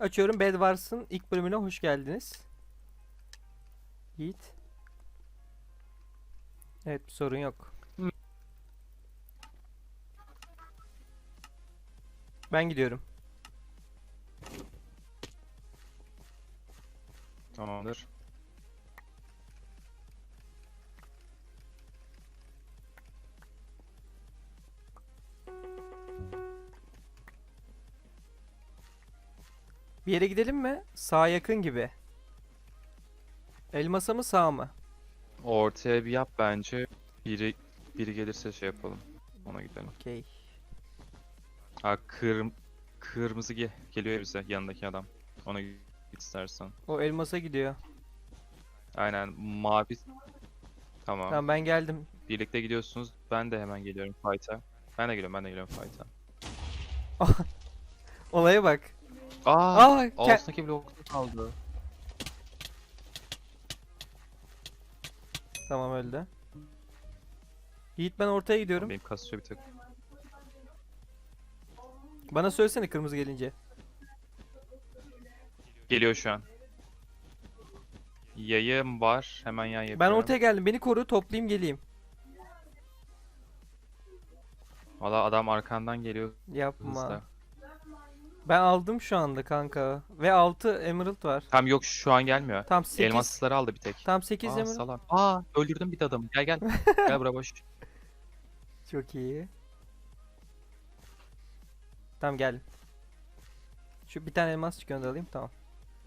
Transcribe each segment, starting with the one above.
Açıyorum Bed Wars'ın ilk bölümüne hoş geldiniz. Yiğit. Evet bir sorun yok. Ben gidiyorum. Tamamdır. Bir yere gidelim mi? Sağa yakın gibi. Elmasa mı sağ mı? Ortaya bir yap bence. Biri biri gelirse şey yapalım. Ona gidelim. Okey. Ha kırm kırmızı ge geliyor ya bize yanındaki adam. Ona git istersen. O elmasa gidiyor. Aynen mavi. Tamam. Tamam ben geldim. Birlikte gidiyorsunuz. Ben de hemen geliyorum fight'a. Ben de geliyorum, ben de geliyorum fight'a. Olaya bak. Aa! Aa, ke- Altındaki blokta kaldı. Tamam öldü. Yiğit ben ortaya gidiyorum. Benim kasıyor bir tık. Bana söylesene kırmızı gelince. Geliyor şu an. Yayım var. Hemen yay yapıyorum. Ben ortaya geldim. Beni koru toplayayım geleyim. Valla adam arkandan geliyor Yapma. hızla. Ben aldım şu anda kanka. Ve 6 emerald var. Tam yok şu an gelmiyor. Tam 8. Elmasları aldı bir tek. Tam 8 Aa emerald. salak. Aa öldürdüm bir de adamı. Gel gel. gel buraya boş. Çok iyi. Tamam gel. Şu bir tane elmas çıkıyor alayım tamam.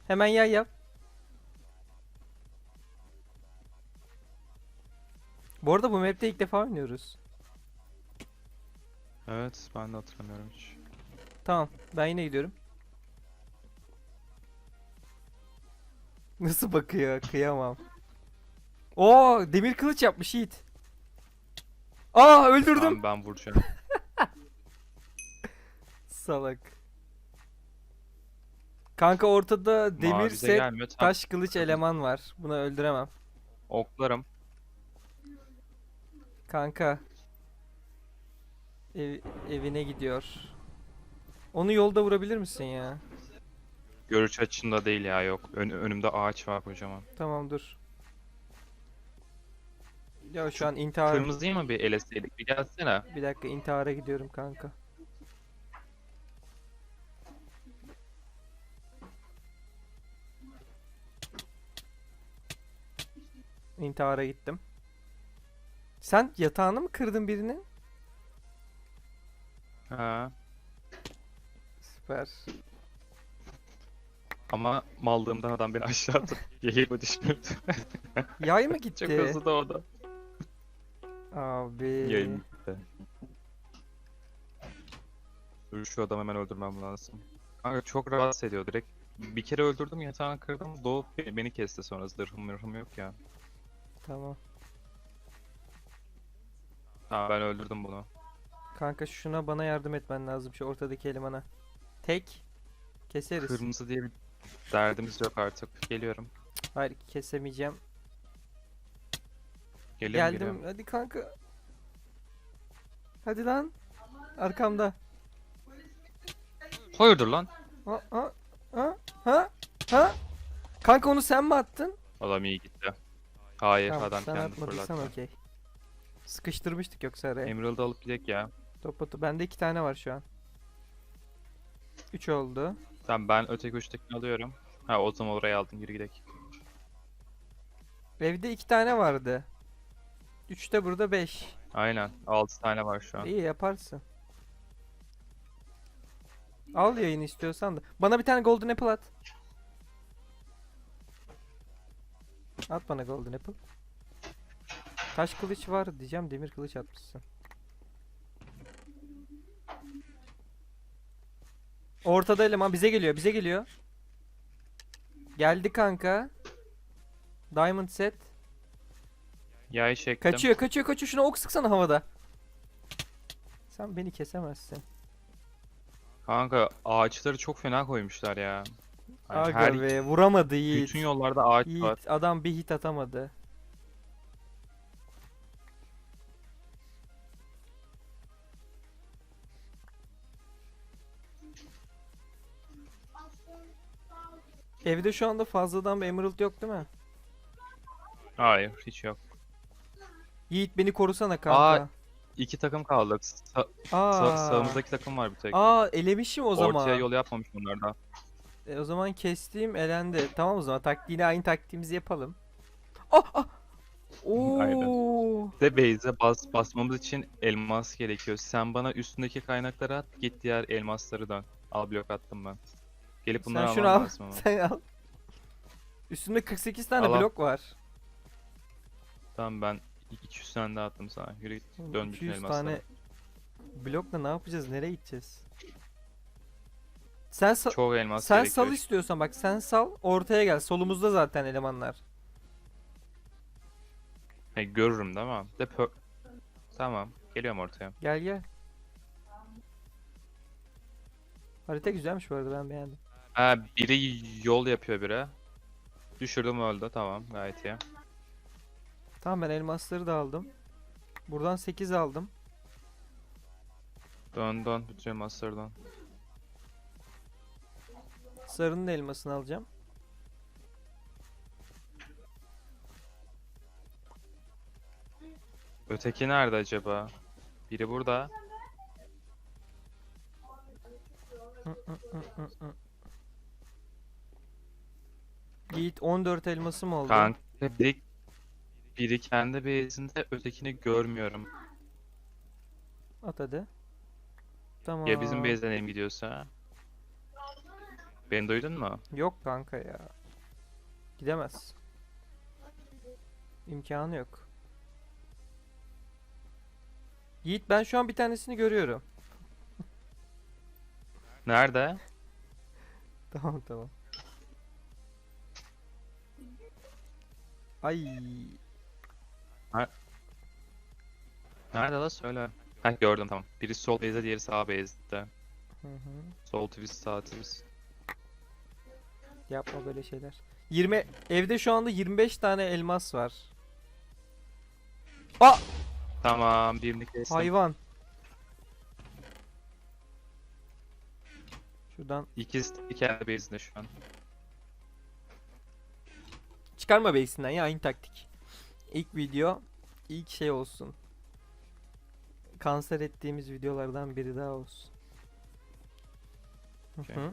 Hemen yay yap. Bu arada bu map'te ilk defa oynuyoruz. Evet ben de hatırlamıyorum hiç. Tamam ben yine gidiyorum. Nasıl bakıyor kıyamam. Oo demir kılıç yapmış Yiğit. Aa öldürdüm. Tamam ben vuracağım. Salak. Kanka ortada demir Mavize set, gelmiyor. Tam taş kılıç eleman var. Bunu öldüremem. oklarım. Kanka. Ev- evine gidiyor. Onu yolda vurabilir misin ya? Görüş açında değil ya yok. Ön- önümde ağaç var kocaman. Tamam dur. Ya şu an intihar... Kırmızı değil mi bir eleseydik? Bir gelsene. Bir dakika intihara gidiyorum kanka. İntihara gittim. Sen yatağını mı kırdın birinin? Ha. Süper. Ama mallığımdan adam beni aşağı atıp yayıma düşürdü. Yay mı gitti? Çok hızlı da o da. Abi. Yayın gitti. Dur şu adamı hemen öldürmem lazım. Kanka çok rahatsız ediyor direkt. Bir kere öldürdüm yatağını kırdım doğup be- beni kesti sonra zırhım mırhım yok ya. Tamam. Tamam ben öldürdüm bunu. Kanka şuna bana yardım etmen lazım şu ortadaki elemana. Tek. Keseriz. Kırmızı diye bir derdimiz yok artık. Geliyorum. Hayır kesemeyeceğim. Geliyorum Geldim. geliyorum. Hadi kanka. Hadi lan. Arkamda. Hayırdır lan? Ha ha ha ha ha. Kanka onu sen mi attın? Adam iyi gitti. Hayır Tamam, adam sen kendi fırlattı. okey. Sıkıştırmıştık yoksa araya. Emerald'ı alıp gidek ya. Top atı. Bende iki tane var şu an. Üç oldu. Tamam ben öteki uçtakini alıyorum. Ha o zaman oraya aldım yürü gidek. Evde iki tane vardı. Üçte burada beş. Aynen 6 tane var şu an. İyi yaparsın. Al yayını istiyorsan da. Bana bir tane golden apple at. At bana golden apple. Taş kılıç var diyeceğim demir kılıç atmışsın. Ortada eleman bize geliyor bize geliyor. Geldi kanka. Diamond set. Yay çektim. Kaçıyor kaçıyor kaçıyor şuna ok sıksana havada. Sen beni kesemezsin. Kanka ağaçları çok fena koymuşlar ya. Hani Aga her be vuramadı Yiğit. bütün yollarda ağaç Yiğit var. adam bir hit atamadı. Evde şu anda fazladan bir emerald yok değil mi? Hayır hiç yok. Yiğit beni korusana kanka. Aa, İki takım kaldı. Sa- Aa. sa- sağımızdaki takım var bir tek. Aa elemişim o zaman. Ortaya yol yapmamış bunlar da. E, o zaman kestiğim elendi. Tamam o zaman taktiğini aynı taktiğimizi yapalım. Ah ah. Oo. De base'e bas, basmamız için elmas gerekiyor. Sen bana üstündeki kaynakları at, git diğer elmasları dön. Al blok attım ben. Gelip bunları Sen şunu alman al. lazım ama. Sen al. Üstümde 48 tane Al, al. blok var. Tamam ben 200 tane daha attım sana. Yürü git Oğlum, dön bütün 200 elmasları. tane blokla ne yapacağız? Nereye gideceğiz? Sen sa- Çok elmas sen gerekiyor. sal istiyorsan bak sen sal ortaya gel. Solumuzda zaten elemanlar. He, görürüm değil mi? De pö- Tamam geliyorum ortaya. Gel gel. Harita güzelmiş bu arada ben beğendim. Ha biri yol yapıyor biri. Düşürdüm öldü tamam gayet iyi. Tamam ben elmasları da aldım. Buradan 8 aldım. Dön dön bütün elmasları dön. Sarının elmasını alacağım. Öteki nerede acaba? Biri burada. Hı, hı, hı, hı, hı. Yiğit 14 elmasım oldu. Kanka biri, biri kendi base'inde ötekini görmüyorum. At hadi. Tamam. Ya bizim base'den elim gidiyorsa? Beni duydun mu? Yok kanka ya. Gidemez. İmkanı yok. Yiğit ben şu an bir tanesini görüyorum. Nerede? Tamam tamam. Ay. Nerede la söyle. Heh gördüm tamam. Biri sol base'de diğeri sağ base'de. Hı hı. Sol twist sağ twist. Yapma böyle şeyler. 20 evde şu anda 25 tane elmas var. Aa Tamam birini kestim. hayvan. Şuradan İkisi de kendi base'inde şu an. Çıkarma base'inden ya aynı taktik. İlk video ilk şey olsun. Kanser ettiğimiz videolardan biri daha olsun. Hı hı.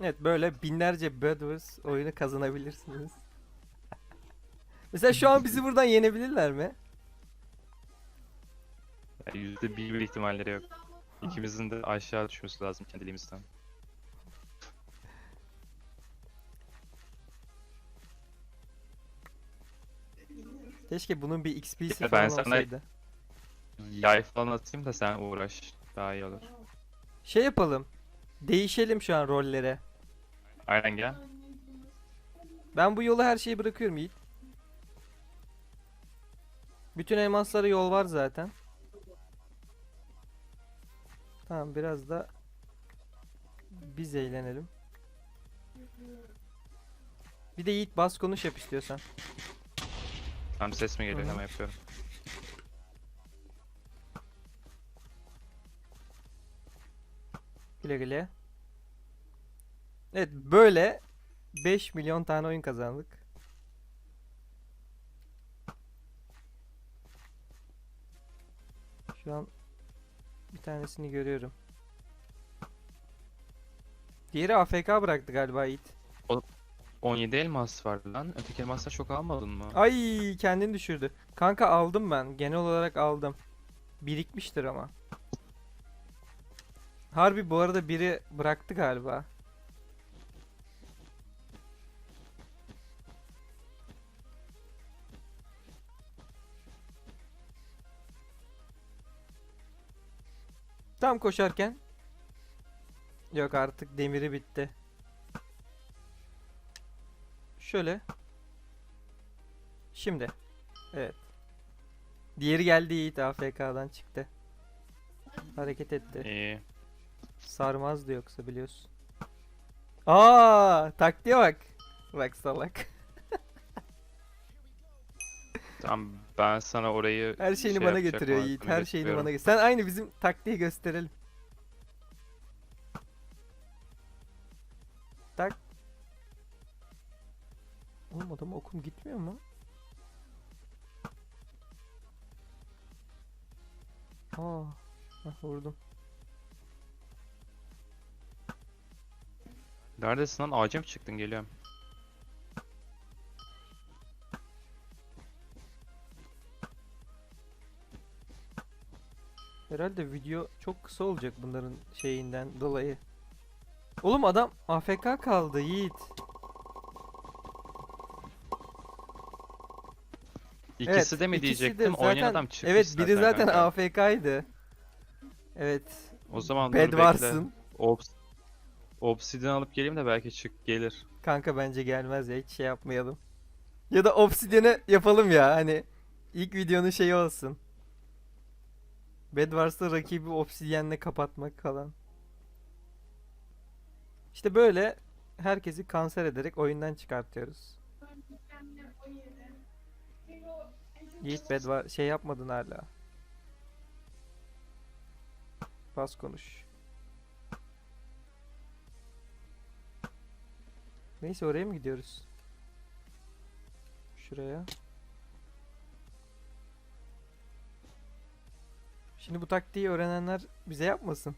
Evet böyle binlerce Bed Wars oyunu kazanabilirsiniz. Mesela şu an bizi buradan yenebilirler mi? Yüzde bir ihtimalleri yok. İkimizin de aşağı düşmesi lazım kendiliğimizden. Keşke bunun bir XP'si Ya falan ben sana- olsaydı. Yay falan atayım da sen uğraş. Daha iyi olur. Şey yapalım. Değişelim şu an rollere. Aynen gel. Ben bu yolu her şeyi bırakıyorum Yiğit. Bütün elmaslara yol var zaten. Tamam biraz da biz eğlenelim. Bir de Yiğit bas konuş yap istiyorsan. Tam ses mi geliyor hemen yapıyorum. Güle güle. Evet böyle 5 milyon tane oyun kazandık. Şu an bir tanesini görüyorum. Diğeri AFK bıraktı galiba Yiğit. 17 elmas vardı lan. Öteki elmaslar çok almadın mı? Ay kendini düşürdü. Kanka aldım ben. Genel olarak aldım. Birikmiştir ama. Harbi bu arada biri bıraktı galiba. Tam koşarken. Yok artık demiri bitti. Şöyle. Şimdi. Evet. Diğeri geldi Yiğit AFK'dan çıktı. Hareket etti. İyi. Sarmazdı yoksa biliyorsun. Aa, taktiğe bak. Bak salak. Tamam ben sana orayı Her şeyini şey bana yapacak getiriyor Yiğit. Her şeyini getiriyorum. bana getiriyor. Sen aynı bizim taktiği gösterelim. Okum gitmiyor mu? Aa, hah, vurdum. Neredesin lan? Ağaca mı çıktın? Geliyorum. Herhalde video çok kısa olacak bunların şeyinden dolayı. Oğlum adam AFK kaldı Yiğit. İkisi Evet, de mi ikisi de diyecektim? Oynayan zaten- adam çıkmış Evet biri zaten kanka. AFK'ydı. Evet. O zaman Bed varsın. Obs Obsidian alıp geleyim de belki çık gelir. Kanka bence gelmez ya hiç şey yapmayalım. Ya da Obsidian'ı yapalım ya hani ilk videonun şeyi olsun. Bedwars'ta rakibi Obsidian'le kapatmak falan. İşte böyle herkesi kanser ederek oyundan çıkartıyoruz. Yiğit Bedwar şey yapmadın hala. Bas konuş. Neyse oraya mı gidiyoruz? Şuraya. Şimdi bu taktiği öğrenenler bize yapmasın.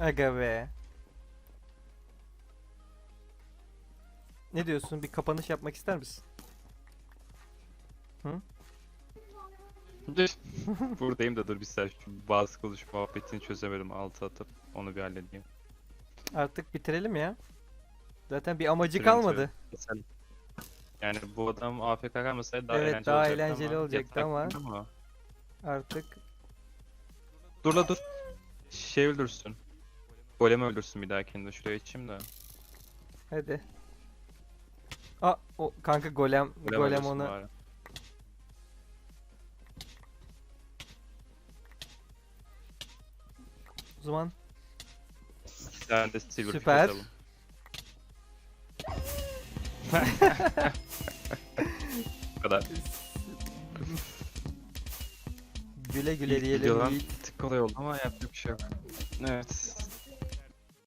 Aga be. Ne diyorsun? Bir kapanış yapmak ister misin? Dur. Buradayım da dur bir saniye şu bazı konuş muhabbetini çözemedim altı atıp onu bir halledeyim. Artık bitirelim ya. Zaten bir amacı Bitirelim, kalmadı. Yani bu adam AFK kalmasaydı daha Evet, eğlenceli daha olacaktı eğlenceli ama olacaktı ama. Artık Dur la dur. Şey öldürsün. Golem öldürsün bir dahakinde şuraya içeyim de. hadi. Aa o kanka golem Golem, golem öldürsün onu bari. o zaman Bir tane de silver pick Süper. Bu kadar. güle güle İlk diyelim videodan Yiğit. tık kolay oldu ama yapacak bir şey yok. Evet.